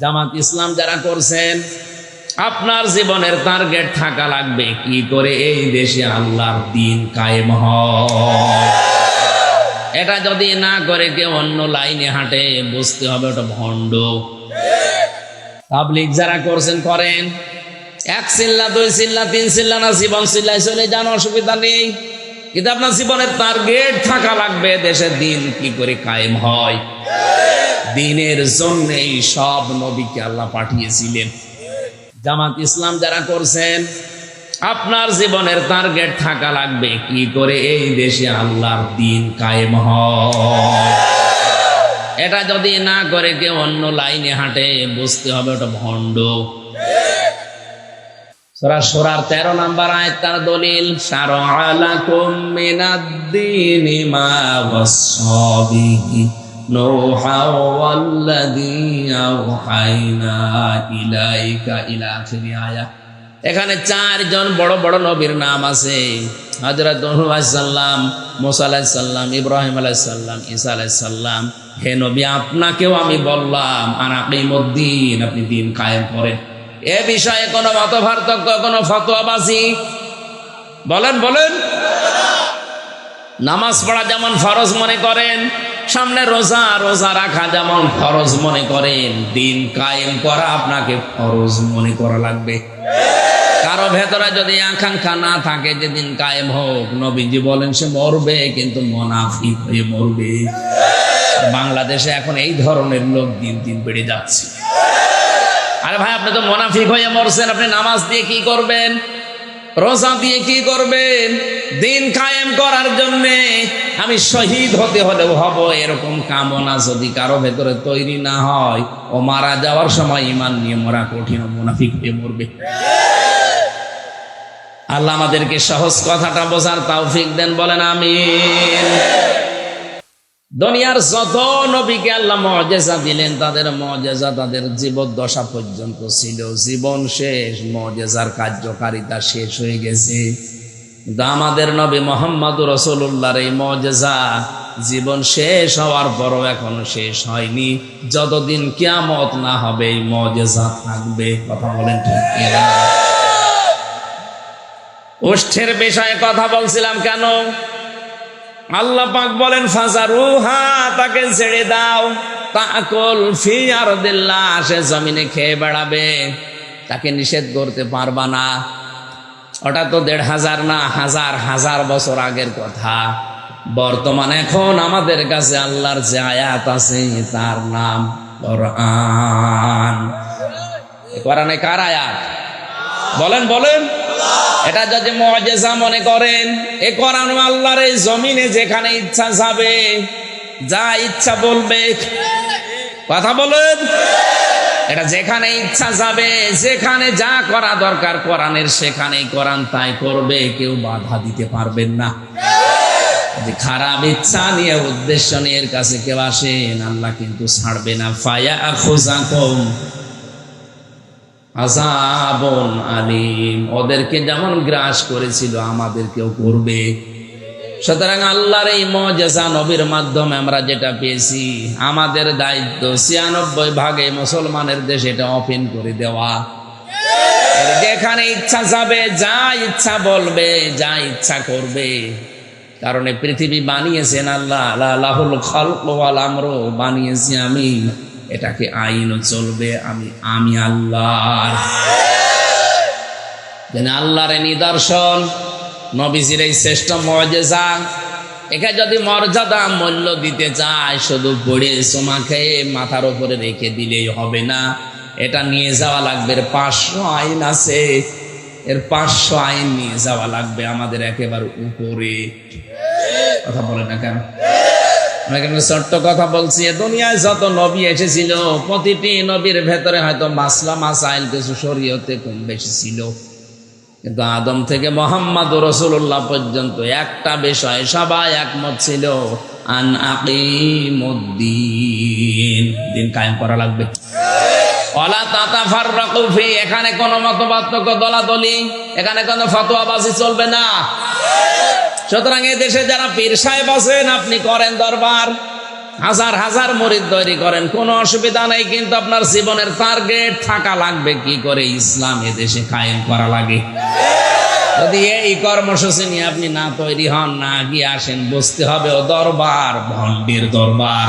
জামাত ইসলাম যারা করছেন, আপনার জীবনের টার্গেট থাকা লাগবে। কি করে এই দেশে আল্লাহর দিন কায়েম এটা যদি না করে কেউ অন্য লাইনে হাঁটে, বুঝতে হবে ওটা ভণ্ড। পাবলিক যারা করছেন, করেন। এক চিল্লা দুই চিল্লা তিন চিল্লা না জীবন চিল্লায় চলে যান, অসুবিধা নেই। কিন্তু আপনার জীবনের টার্গেট থাকা লাগবে দেশের দিন কি করে কায়েম হয়। দিনের জন্যই সব নবীকে আল্লাহ পাঠিয়েছিলেন। জামাত ইসলাম যারা করছেন, আপনার জীবনের টার্গেট থাকা লাগবে কি করে এই দেশে আল্লাহর দিন কায়েম হয়। এটা যদি না করে কেউ অন্য লাইনে হাঁটে, বুঝতে হবে ওটা ভণ্ড। এখানে চারজন বড় বড় নবীর নাম আছে। হজরত সাল্লাম মোসা আলাহিসাল্লাম ইব্রাহিম আলাইসাল্লাম ঈসা আলাইসাল্লাম হে নবী, আপনাকেও আমি বললাম আনাকিমুদ্দিন আপনি দিন কায়েম করেন। এ বিষয়ে কোনো মত পার্থক্য কোনো ফতোয়াবাজি বলেন বলেন। নামাজ পড়া যেমন ফরজ মনে করেন, সামনে রোজা রোজা রাখা যেমন ফরজ মনে করেন, দিন কায়েম করা আপনাকে ফরজ মনে করা লাগবে। কারও ভেতরে যদি আকাঙ্ক্ষা না থাকে যে দিন কায়েম হোক, নবীজি বলেন সে মরবে, কিন্তু মনাফিক হয়ে মরবে। বাংলাদেশে এখন এই ধরনের লোক দিন দিন বেড়ে যাচ্ছে। আরে ভাই, আপনি তো মোনাফিক হয়ে মরছেন, আপনি নামাজ দিয়ে কি করবেন? রোজা দিয়ে কি করবেন? দিন কায়েম করার জন্যে আমি শহীদ হতে হলেও হব এরকম কামনা যদি কারও ভেতরে তৈরি না হয় ও মারা যাওয়ার সময় ইমান নিয়ে মরা কঠিন মোনাফিক হয়ে মরবে। আল্লাহ আমাদেরকে সহজ কথাটা বোঝার তৌফিক দেন, বলেন আমিন। দুনিয়ার যত নবীকে আল্লাহ মজেজা দিলেন, তাদের মজেজা তাদের জীবদ্দশা পর্যন্ত ছিল। জীবন শেষ মজেজার কার্যকারিতা শেষ হয়ে গেছে। কিন্তু আমাদের নবী মোহাম্মদ রসুল্লাহর এই মজেজা জীবন শেষ হওয়ার পরও এখনও শেষ হয়নি। যতদিন কিয়ামত না হবে, এই মজেজা থাকবে, কথা বলেন ঠিক ওষ্ঠের বিষয়ে কথা বলছিলাম কেন? আল্লাহ পাক বলেন, ফাজারুহা, তাকে ছেড়ে দাও। তাকল ফি আর দিল্লা সে জমিনে খেয়ে বেড়াবে। তাকে নিষেধ করতে পারবা না। ওটা তো দেড় হাজার না, হাজার হাজার বছর আগের কথা। বর্তমান এখন আমাদের কাছে আল্লাহর যে আয়াত আছে, তার নাম কোরআন। কোরআনে কার আয়াত? বলেন বলেন। এটা যদি মজেজা মনে করেন, এ কোরআন আল্লাহর এই জমিনে যেখানে ইচ্ছা যাবে, যা ইচ্ছা বলবে। কথা বলেন? এটা যেখানে ইচ্ছা যাবে, যেখানে যা করা দরকার কোরআনের সেখানেই কোরআন তাই করবে, কেউ বাধা দিতে পারবেন না। খারাপ ইচ্ছা নিয়ে, উদ্দেশ্য নিয়ে এর কাছে কেউ আসেন, আল্লাহ কিন্তু ছাড়বে না। ফায়া খোঁজা কম আজাবন আলিম। ওদেরকে যেমন গ্রাস করেছিল, আমাদেরকেও করবে। সুতরাং আল্লাহর এই মজেসা নবীর মাধ্যমে আমরা যেটা পেয়েছি, আমাদের দায়িত্ব ছিয়ানব্বই ভাগে মুসলমানের দেশে এটা ওপেন করে দেওয়া। যেখানে ইচ্ছা যাবে, যা ইচ্ছা বলবে, যা ইচ্ছা করবে। কারণে পৃথিবী বানিয়েছেন আল্লাহ আল্লাহুল ওয়াল আমরো, বানিয়েছি আমি। এটাকে আইনও চলবে, আমি আমি আল্লাহ যেন আল্লাহর নিদর্শন, নবীজির এই শ্রেষ্ঠ মর্যাদা। একে যদি মর্যাদা মূল্য দিতে চায়, শুধু পড়ে সোমা খেয়ে মাথার উপরে রেখে দিলেই হবে না। এটা নিয়ে যাওয়া লাগবে, এর পাঁচশো আইন আছে। এর পাঁচশো আইন নিয়ে যাওয়া লাগবে আমাদের একেবারে উপরে। কথা বলে না কেন? প্রতিটি নবীর ভেতরে হয়তো মাসলা আদম থেকে মোহাম্মদ রসুল্লাহ পর্যন্ত একটা বিষয় সবাই একমত ছিল দিন কায়েম করা লাগবে। অলা তাতা ফাররাকুফি এখানে কোনো মতপার্থক্য দলাদলি, এখানে কোনো ফতোয়াবাজি চলবে না। সুতরাং দেশে যারা পীর সাহেব আছেন, আপনি করেন দরবার। হাজার হাজার মরিদ তৈরি করেন, কোনো অসুবিধা নেই, কিন্তু আপনার জীবনের টার্গেট থাকা লাগবে, কি করে ইসলাম এদেশে কায়েম করা লাগে? যদি এই কর্মসূচি নিয়ে আপনি না তৈরি হন, না গিয়ে আসেন বসতে হবে ও দরবার, ভণ্ডের দরবার।